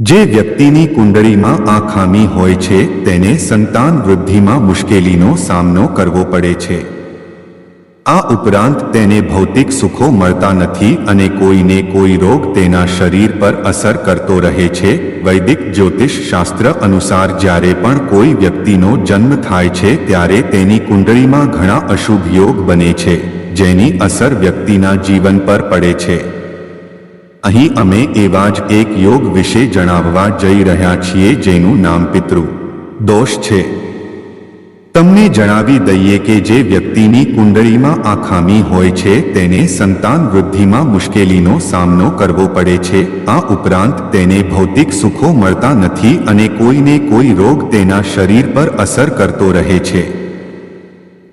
જે વ્યક્તિની કુંડળીમાં આ ખામી હોય છે, તેને સંતાન વૃદ્ધિમાં મુશ્કેલીનો સામનો કરવો પડે છે. આ ઉપરાંત તેને ભૌતિક સુખો મળતા નથી અને કોઈને કોઈ રોગ તેના શરીર પર અસર કરતો રહે છે. વૈદિક જ્યોતિષ શાસ્ત્ર અનુસાર જ્યારે પણ કોઈ વ્યક્તિનો જન્મ થાય છે, ત્યારે તેની કુંડળીમાં ઘણા અશુભ યોગ બને છે, જેની અસર વ્યક્તિના જીવન પર પડે છે. અહીં અમે એવા જ એક યોગ વિશે જણાવવા જઈ રહ્યા છીએ જેનું નામ પિતૃ. દોષ છે. તમને જણાવી દઈએ કે જે વ્યક્તિની કુંડળીમાં આ ખામી હોય છે, તેને સંતાન વૃદ્ધિમાં મુશ્કેલીનો સામનો કરવો પડે છે. આ ઉપરાંત તેને ભૌતિક સુખો મળતા નથી અને કોઈને કોઈ રોગ તેના શરીર પર અસર કરતો રહે છે.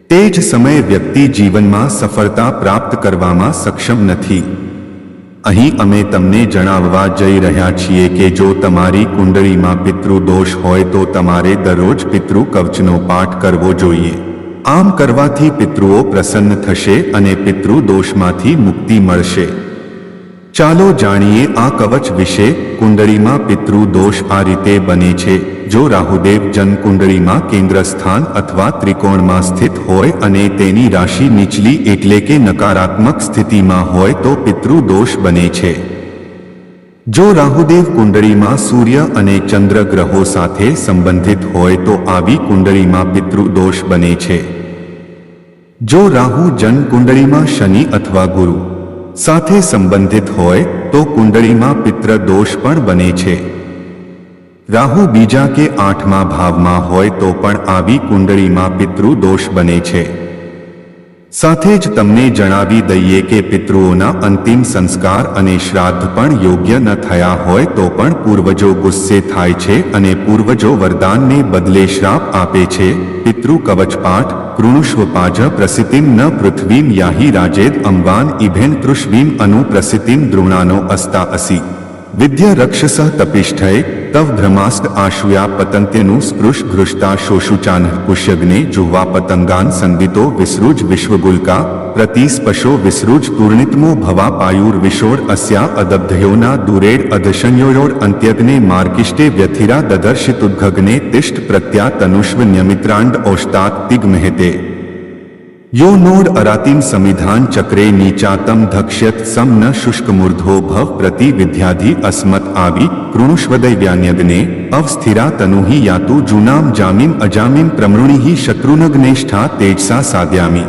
તે જ સમયે વ્યક્તિ જીવનમાં સફળતા પ્રાપ્ત કરવામાં સક્ષમ નથી. અહીં અમે તમને જણાવવા જઈ રહ્યા છીએ કે જો તમારી કુંડળીમાં પિતૃ દોષ હોય તો તમારે દરરોજ પિતૃ કવચનો પાઠ કરવો જોઈએ. આમ કરવાથી પિતૃઓ પ્રસન્ન થશે અને પિતૃ દોષમાંથી મુક્તિ મળશે. ચાલો જાણીએ આ કવચ વિશે કુંડળીમાં પિતૃ દોષ આ રીતે બને છે. જો રાહુદેવ જનકુંડળીમાં કેન્દ્ર સ્થાન અથવા ત્રિકોણમાં સ્થિત હોય અને તેની રાશિ નીચલી એટલે કે નકારાત્મક સ્થિતિમાં હોય તો પિતૃદોષ બને છે. જો રાહુદેવ કુંડળીમાં સૂર્ય અને ચંદ્ર ગ્રહો સાથે સંબંધિત હોય તો આવી કુંડળીમાં પિતૃદોષ બને છે. જો રાહુ જન કુંડળીમાં શનિ અથવા ગુરુ સાથે સંબંધિત હોય તો કુંડળીમાં પિતૃદોષ પણ બને છે. રાહુ બીજા કે આઠમા ભાવમાં હોય તો પણ આવી કુંડળીમાં પિતૃ દોષ બને છે. સાથે જ તમને જણાવી દઈએ કે પિતૃઓના અંતિમ સંસ્કાર અને શ્રાદ્ધ પણ યોગ્ય ન થયા હોય તો પણ પૂર્વજો ગુસ્સે થાય છે અને પૂર્વજો વરદાનને બદલે શ્રાપ આપે છે. પિતૃ કવચ પાઠ કૃણુષ્વ પાજ પ્રસિદ્ધિમ ન પૃથ્વીમ યાહી રાજેદ, અંબાન, ઇભેન તૃષ્વીમ અનુ પ્રસિદ્ધિમ દ્રુણાનો અસ્તા અસી વિદ્યા રક્ષસ તપિષ્ઠય તવ ભ્રમાસ્ત આશુયા પતંત્યનું સ્પૃશ ઘૃષ્ટા શોષુચાન પુષ્યગ્ને જુહ્વા પતંગાન સંદિતો વિસૃજ વિશ્વગુલ્કા પ્રતિસ્પશો વિસૃજ તૂર્ણિતમો ભવા પાયુર વિશોર અસ્યા અદબ્ધયોના દુરેડ અધશન્યોર અંત્યગ્ને માર્કિષ્ટે વ્યથિરા દદર્શિતુદ્ઘગ્ને તિષ્ઠ પ્રત્યા તનુષ્વ ન્યમિત્રાંડ ઓષ્તાત તિગ્મહેતે યો નોડ અરાતિમ સમિધાન ચક્રે નીચાતમ ધક્ષ્યત સમ ન શુષ્કમૂર્ધો ભવ પ્રતિ વિદ્યાધિ અસ્મત આવી કૃણુષ્વદૈવ્યાન્યગ્ને અવસ્થિરા તનુહિ યાતુ જૂનામ જામીમ અજામીમ પ્રમૃણિહિ શત્રુનગ્નેષ્ઠા તેજસા સાદ્યામી